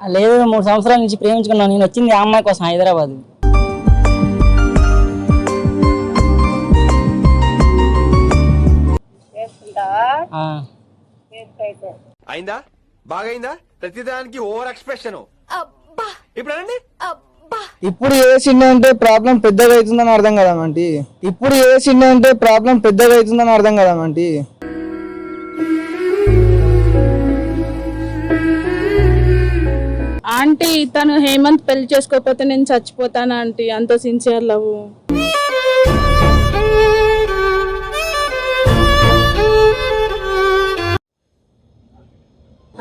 లేదు మూడు సంవత్సరాల నుంచి ప్రేమించుకున్నాను. నేను వచ్చింది ఆ అమ్మాయి కోసం హైదరాబాద్. అయిందా? బాగైందా? ప్రతిదానికి ఓవర్ ఎక్స్ప్రెషన్. ఇప్పుడు ఇప్పుడు చేసిండు అంటే ప్రాబ్లం పెద్దగా అవుతుందని అర్థం కదా ఇప్పుడు చేసిండు అంటే ప్రాబ్లం పెద్దగా అవుతుందని అర్థం కదా ఆంటీ తను హేమంత్ పెళ్ళి చేసుకోకపోతే నేను చచ్చిపోతాను ఆంటీ? అంత సిన్సియర్ లవ్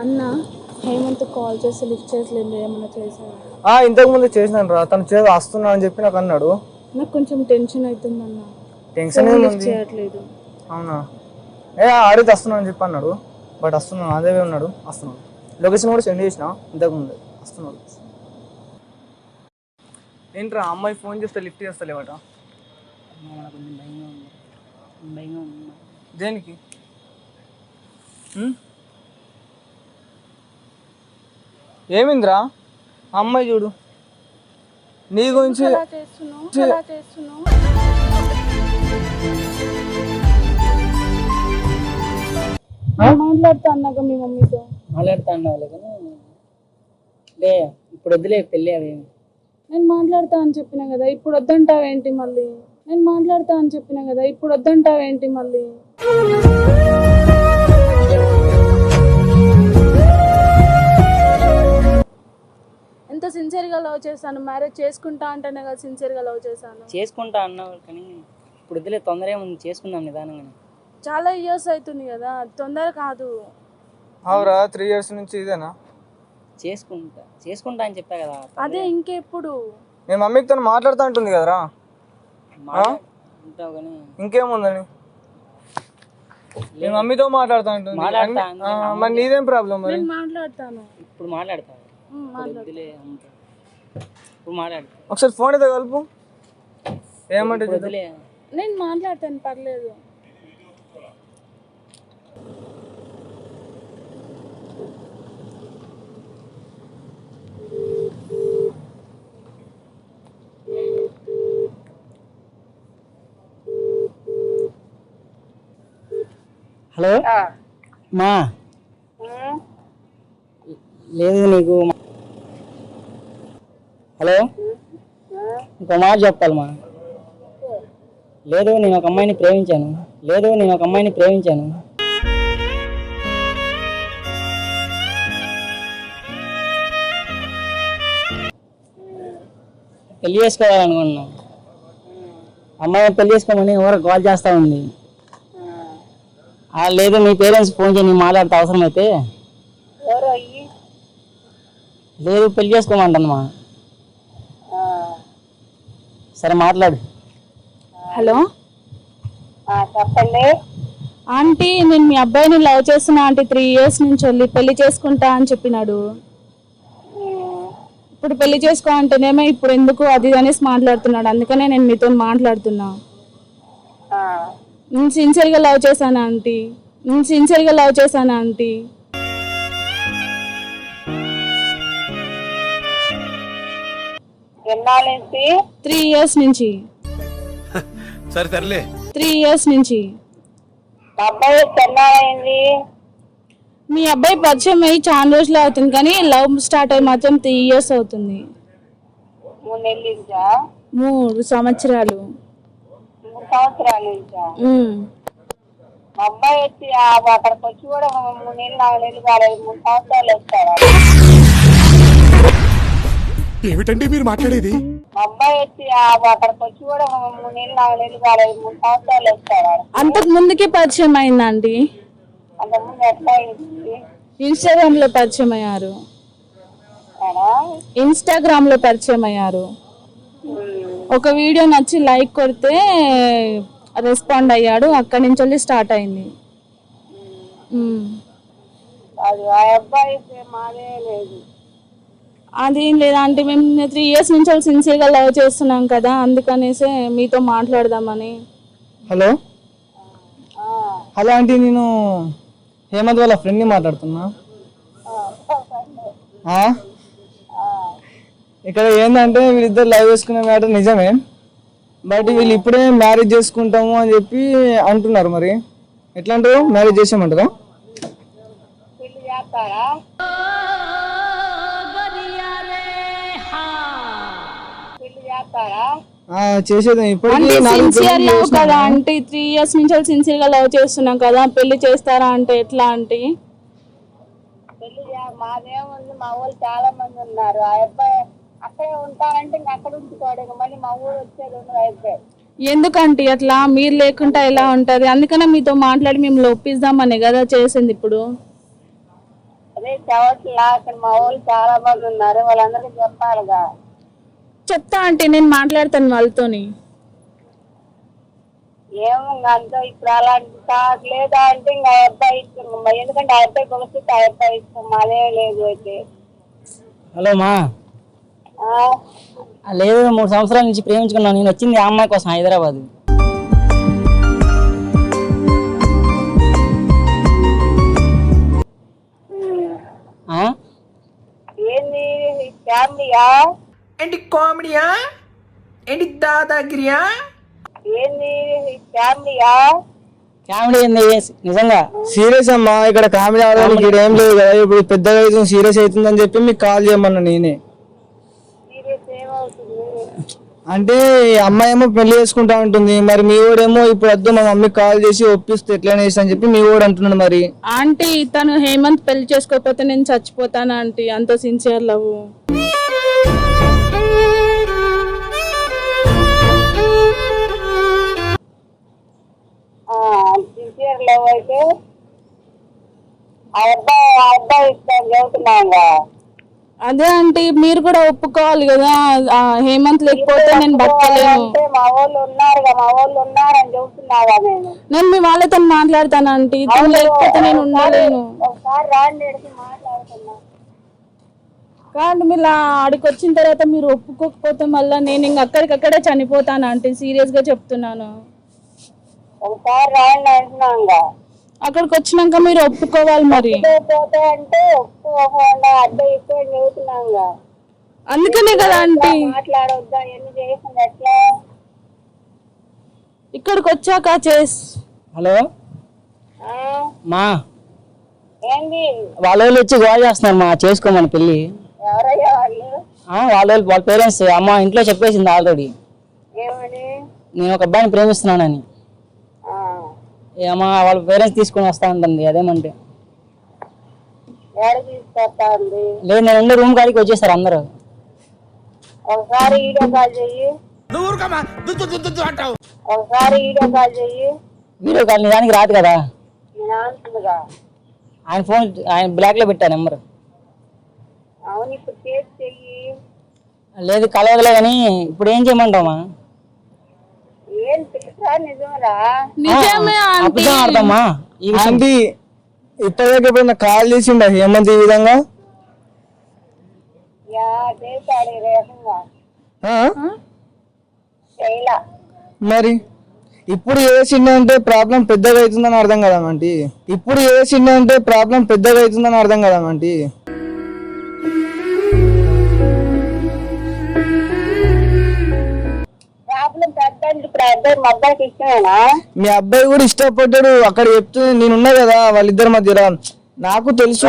అన్న హేమంత్ కాల్ చేసి లిఫ్ట్ చేసలేదు ఏమన్నా చేశాను ఆ ఇంతకు ముందు చేసినాను రా. తను చేసి వస్తున్నా అని చెప్పి నాకు అన్నాడు. నాకు కొంచెం టెన్షన్ అవుతుంది అన్న టెన్షన్ లిఫ్ట్ ఏముంది చేయట్లేదు. అవునా? ఏ ఆడితే వస్తున్నా అని చెప్పి అన్నాడు. బట్ వస్తున్నాను అదే ఉన్నాడు వస్తున్నాడు. లొకేషన్ కూడా సెండ్ చేసిన ఇంతకు ముందు. వస్తున్నాడు ఏంట్రా అమ్మాయి ఫోన్ చేస్తే లిఫ్ట్ చేస్తలేవట? నాకు కొంచెం భయంగా ఉంది భయంగా ఉంది దేనికి? ఏమైందిరా అమ్మాయి చూడు. నీ గురించి ఎలా చేస్తున్నావు ఎలా చేస్తున్నావు. మాట్లాడుతా అన్నాక మీ మమ్మీతో? మాట్లాడుతా అన్నావులే కానీ లే ఇప్పుడు వద్దులే పెళ్ళి అవి. నేను మాట్లాడతా అని చెప్పిన కదా ఇప్పుడు వద్దంటావేంటి మళ్ళీ? నేను మాట్లాడతా అని చెప్పిన కదా ఇప్పుడు వద్దంటావేంటి మళ్ళీ? ఎంత సిన్సియర్గా లవ్ చేశాను మ్యారేజ్ చేసుకుంటా అంటేనే కదా సిన్సియర్గా లవ్ చేశాను. చేసుకుంటా అన్నావు కానీ ఇప్పుడు వద్దులే తొందర ఏముంది చేసుకుందాం నిదానంగా. చాలా ఇయర్స్ అవుతుంది కదా తొందర కాదు. అవురా త్రీ ఇయర్స్ నుంచి ఇదేనా? చేసుకుంటా చేసుకుంటా అని చెప్పా కదా. అదే ఇంకెప్పుడు? నేను మమ్మీకి తను మాట్లాడుతూ ఉంటుంది కదరా? ఉంటావు కానీ. ఇంకేముందని? నేను మమ్మీతో మాట్లాడుతూ ఉంటుంది మాట్లాడతా అన్ని- ఆ, మరి నీదేం ప్రాబ్లం మరి? నేను మాట్లాడతాను. ఇప్పుడు మాట్లాడతా. ఇప్పుడు మాట్లాడు వద్దులే అంత ఇప్పుడు మాట్లాడతా. ఒకసారి ఫోన్ అయితే కలుపు. ఏమంటే వద్దులే. నేను మాట్లాడతాను పర్లేదు. హలో? మా. లేదు నీకు హలో? ఇంకో మాట చెప్పాలి మా. లేదు నేను ఒక అమ్మాయిని ప్రేమించాను. లేదు నేను ఒక అమ్మాయిని ప్రేమించాను. పెళ్ళి చేసుకోవాలనుకుంటున్నాం అమ్మాయిని పెళ్ళి చేసుకోమని ఎవరు కాల్ చేస్తా ఉంది. లేదు మీ పేరెంట్స్ ఫోన్ చేయి నేను మాట్లాడితే అవసరమైతే. ఎవరో అయ్యి? లేదు పెళ్ళి చేసుకోమంటానమ్మా సరే మాట్లాడు. హలో. ఆ, చెప్పండి. ఆంటీ నేను మీ అబ్బాయిని లవ్ చేస్తున్నా ఆంటీ త్రీ ఇయర్స్ నుంచి వెళ్ళి పెళ్ళి చేసుకుంటా అని చెప్పినాడు. ఇప్పుడు పెళ్ళి చేసుకో అంటేనేమో ఇప్పుడు ఎందుకు అది అనేసి మాట్లాడుతున్నాడు. అందుకనే నేను మీతో మాట్లాడుతున్నా. ఆ, నేను సిన్సియర్గా లవ్ చేశాను ఆంటీ నేను సిన్సియర్గా లవ్ చేశాను ఆంటీ ఎన్నాళ్ళ నుంచి త్రీ ఇయర్స్ నుంచి. సరే తరలే త్రీ ఇయర్స్ నుంచి. మా అబ్బాయి మీ అబ్బాయి పరిచయం అయ్యి చాలా రోజులు అవుతుంది కానీ లవ్ స్టార్ట్ అయ్యి మాత్రం త్రీ ఇయర్స్ అవుతుంది. మూడు సంవత్సరాలు. సంవత్సరాల నుంచా. మా అబ్బాయి వచ్చి ఆ అక్కడికి వచ్చి కూడా మూడు నెలలు నాలుగు నెలలు కాలేదు మూడు సంవత్సరాలు వస్తాడా ఏమిటండి మీరు మాట్లాడేది? మా అబ్బాయి వచ్చి ఆ అక్కడికి వచ్చి కూడా మూడు నెలలు నాలుగు నెలలు కాలేదు మూడు సంవత్సరాలు వస్తాడా అంతకు ముందుకే పరిచయం అయిందండి. అంతకుముందు ఎట్లా అయింది? ఇన్స్టాగ్రామ్లో పరిచయం అయ్యారు? ఇన్స్టాగ్రామ్లో పరిచయం అయ్యారు. ఒక వీడియో నచ్చి లైక్ కొడితే రెస్పాండ్ అయ్యాడు. అక్కడి నుంచి వెళ్ళి స్టార్ట్ అయింది. అది ఆ అబ్బాయి మాదే లేదు. అదేం లేదా అంటే మేము త్రీ ఇయర్స్ నుంచి వాళ్ళు సిన్సియర్గా లవ్ చేస్తున్నాం కదా అందుకనేసి మీతో మాట్లాడదామని. హలో? హలో ఆంటీ నేను హేమంత్ వాళ్ళ ఫ్రెండ్ని మాట్లాడుతున్నా. ఆ? ఇక్కడ ఏంటంటే వీళ్ళిద్దరు లైవ్ వేసుకునే మ్యాటర్ నిజమే. బట్ వీళ్ళు ఇప్పుడే మ్యారేజ్ చేసుకుంటాము అని చెప్పి అంటున్నారు మరి. ఎట్లా అంటారు? మ్యారేజ్ చేసామంటారా? చేసేది ఇప్పటికీ అంటే. కదా త్రీ ఇయర్స్ నుంచి సిన్సియర్గా లవ్ చేస్తున్నాం కదా. పెళ్ళి చేస్తారా అంటే ఎట్లా అంటే మాదేముంది మా ఊళ్ళు చాలా మంది ఉన్నారు. ఆ అబ్బాయి అక్కడే ఉంటారంటే ఇంక అక్కడ ఉంచుకోడు మళ్ళీ మా ఊరు వచ్చేది అబ్బాయి ఎందుకంటే అట్లా? మీరు లేకుండా ఎలా ఉంటది? అందుకనే మీతో మాట్లాడి మేము ఒప్పిద్దామనే కదా చేసింది ఇప్పుడు. అదే చవట్లా. అక్కడ మా ఊళ్ళు చాలా మంది ఉన్నారు. వాళ్ళందరికీ చెప్పాలిగా. చెప్తా అంటే నేను మాట్లాడతాను వాళ్ళతోని. ఏమో అంతా ఇప్పుడు అలాంటి లేదా అంటే ఇంకా అబ్బాయి ఎందుకంటే ఆ అబ్బాయి అబ్బాయి మాదే లేదు అయితే. హలో మా. లేదు మూడు సంవత్సరాల నుంచి ప్రేమించుకున్నాను. నేను వచ్చింది ఆ అమ్మాయి కోసం హైదరాబాద్. ఏంటి కామెడీయా? ఏంటి దాదాగిరియా? కామెడీ ఏంది? నిజంగా? సీరియస్ అమ్మా ఇక్కడ కామెడీ ఆడడానికి ఇక్కడ ఏం లేదు కదా ఇప్పుడు పెద్దగా సీరియస్ అవుతుందని చెప్పి మీకు కాల్ చేయమన్నా నేనే. అంటే ఈ అమ్మాయి ఏమో పెళ్ళి చేసుకుంటా ఉంటుంది. మరి మీ వాడేమో ఇప్పుడు వద్దు మా మమ్మీకి కాల్ చేసి ఒప్పిస్తే ఎట్లా చేస్తా అని చెప్పి మీ వాడు అంటున్నాడు మరి. ఆంటీ తను హేమంత్ పెళ్ళి చేసుకోకపోతే నేను చచ్చిపోతాను ఆంటీ? అంత సిన్సియర్ లవ్ సిన్సియర్ లవ్ అయితే ఆ అబ్బాయి ఆ అబ్బాయి ఇష్టం చెబుతున్నాగా అదే ఆంటీ మీరు కూడా ఒప్పుకోవాలి కదా. హేమంత్ లేకపోతే నేను బతకలేను. అంటే మా వాళ్ళు ఉన్నారుగా మా వాళ్ళు ఉన్నారని చెబుతున్నాగా నేను? నేను మీ వాళ్ళతో మాట్లాడతాను ఆంటీ. తను లేకపోతే నేను ఉండలేను. ఒకసారి రాండి ఈడకి మాట్లాడుతున్నా. కానీ మీరు ఆడికి వచ్చిన తర్వాత మీరు ఒప్పుకోకపోతే మళ్ళీ నేను ఇంక అక్కడికక్కడే చనిపోతాను ఆంటీ. సీరియస్గా చెప్తున్నాను. ఒకసారి రాండి అంటున్నాగా అక్కడికి వచ్చినాక మీరు ఒప్పుకోవాలి మరి. పోతే అంటే ఒప్పుకోకుండా అందుకనే కదా ఆంటీ. మాట్లాడొద్దా ఎన్ని చేసింది ఎట్లా? ఇక్కడికి వచ్చాక చేస్ హలో? ఆ? మా? ఏంది? వాళ్ళ వాళ్ళు వచ్చి గోల్ చేస్తున్నారు మా చేసుకోమని పెళ్ళి. ఎవరయ్యా వాళ్ళు? ఆ, వాళ్ళ పేరెంట్స్ అమ్మ ఇంట్లో చెప్పేసింది ఆల్రెడీ. ఏమని? నేను ఒక అబ్బాయిని ప్రేమిస్తున్నానని. ఏ అమ్మ వాళ్ళ పేరెంట్స్ తీసుకొని వస్తా ఉంటుంది అదేమంటే. లేదు నేను ఉండే రూమ్ కాడికి వచ్చేసారు అందరూ. ఒకసారి వీడియో కాల్ చెయ్యి. ఒకసారి వీడియో కాల్ చెయ్యి. వీడియో కాల్ నిజానికి రాదు కదా. ఆయన ఫోన్ ఆయన బ్లాక్లో పెట్టా నెంబర్. అవును ఇప్పుడు లేదు కలవదులే కానీ ఇప్పుడు ఏం చేయమంటావా నిజమే ఆంటీ. అబద్ధం ఆడతామా ఆంటీ కాల్ చేసిండ హేమంత్ ఈ విధంగా? ఆ? మరి? ఇప్పుడు చేసిండ అంటే ప్రాబ్లం పెద్దగా అవుతుందని అర్థం కదా ఆంటీ? ఇప్పుడు చేసిండ అంటే ప్రాబ్లం పెద్దగా అవుతుందని అర్థం కదా ఆంటీ? మా అబ్బాయి కూడా ఇష్టపడ్డాడు. అక్కడ చెప్తూ నేనున్నా కదా వాళ్ళిద్దరి మధ్యలో. నాకు తెలుసు.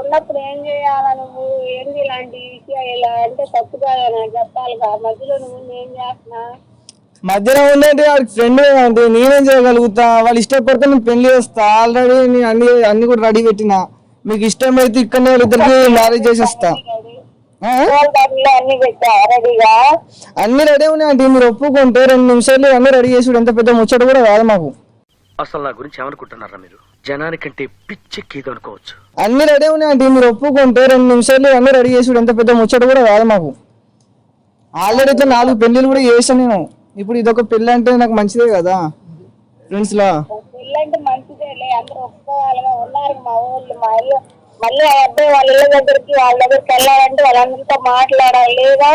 ఉన్నప్పుడు ఏం చేయాలా నువ్వు? ఏంది ఇలాంటి విషయాలు? ఇలా అంటే తప్పు కాదా నాకు చెప్పాలిగా మధ్యలో నువ్వు ఏం చేస్తున్నా? మధ్యలో వాడికి ఫ్రెండ్ అంటే నేనేం చేయగలుగుతా? వాళ్ళు ఇష్టపడితే నేను పెళ్ళి చేస్తా. ఆల్రెడీ నేను అన్ని అన్ని కూడా రెడీ పెట్టిన. మీకు ఇష్టమైతే ఇక్కడనే వాళ్ళిద్దరికి మ్యారేజ్ చేసేస్తా. అన్ని రెడీ ఉన్నాయి అంటే మీరు ఒప్పుకుంటే రెండు నిమిషాలు అన్ని రెడీ చేసి ఎంత పెద్ద ముచ్చట కూడా కాదు మాకు. అసలు నా గురించి ఏమనుకుంటున్నారా మీరు? జనానికంటే పిచ్చెక్కిది అనుకోవచ్చు. అన్ని రెడీ ఉన్నాయి అంటే మీరు ఒప్పుకుంటే రెండు నిమిషాలు అన్ని రెడీ చేసి ఎంత పెద్ద ముచ్చట కూడా కాదు మాకు. ఆల్రెడీ నాలుగు పెళ్ళిలు కూడా చేశాను నేను. ఇప్పుడు ఇదొక పెళ్ళి అంటే నాకు మంచిదే కదా ఫ్రెండ్స్ లా పెళ్ళంటే మంచిదేలే అందరూ ఒప్పుకోవాలిగా ఉన్నారు మా ఊళ్ళు మా ఇల్లు. మళ్ళీ ఆ అబ్బాయి వాళ్ళ ఇళ్ళ దగ్గరికి వాళ్ళ దగ్గరికి వెళ్ళాలంటే వాళ్ళందరితో మాట్లాడాలి. లేదా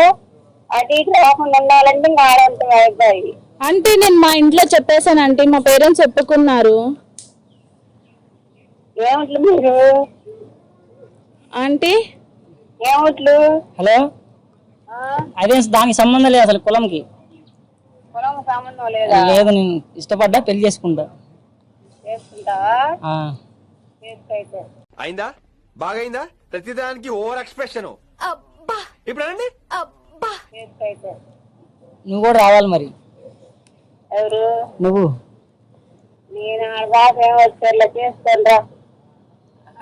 అటు ఇటు రాకుండా ఉండాలంటే ఇంకా ఆడంటుంది ఆ అబ్బాయి. అంటే నేను మా ఇంట్లో చెప్పేశాను అంటే మా పేరెంట్స్ ఒప్పుకున్నారు ఏమిట్లు మీరు? ఆంటీ? ఏమిట్లు? హలో? ఆ? అదే దానికి సంబంధం లేదు అసలు కులంకి. పొలం సంబంధం లేదా? లేదు నేను ఇష్టపడ్డా పెళ్ళి చేసుకుంటా. చేసుకుంటావా? ఆ. చేసుకోయితే అయిందా? బాగైందా? ప్రతిదానికి ఓవర్ ఎక్స్ప్రెషన్. ఇప్పుడు అనండి. చేసుకోయితే నువ్వు కూడా రావాలి మరి. ఎవరు? నువ్వు. నేను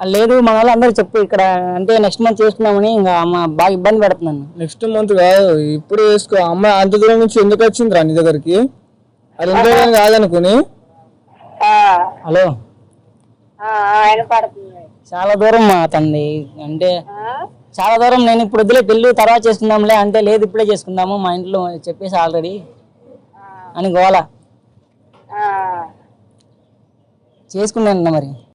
లేదు మన వాళ్ళు అందరూ చెప్పు ఇక్కడ అంటే నెక్స్ట్ మంత్ చేసుకున్నామని ఇంకా అమ్మ బాగా ఇబ్బంది పెడుతున్నాను. నెక్స్ట్ మంత్ కాదు ఇప్పుడు వేసుకో అమ్మాయి అంత దూరం నుంచి ఎందుకు వచ్చింది రా నీ దగ్గరికి? అది ఎందుకు కాదనుకుని. ఆ, హలో. ఆ, ఆయన పడుతుంది. చాలా దూరం మా తండ్రి అంటే? చాలా దూరం నేను ఇప్పుడు వద్దులే పెళ్ళి తర్వాత చేసుకుందాంలే అంటే లేదు ఇప్పుడే చేసుకుందాము మా ఇంట్లో చెప్పేసి ఆల్రెడీ అని గోల. చేసుకున్నాను మరి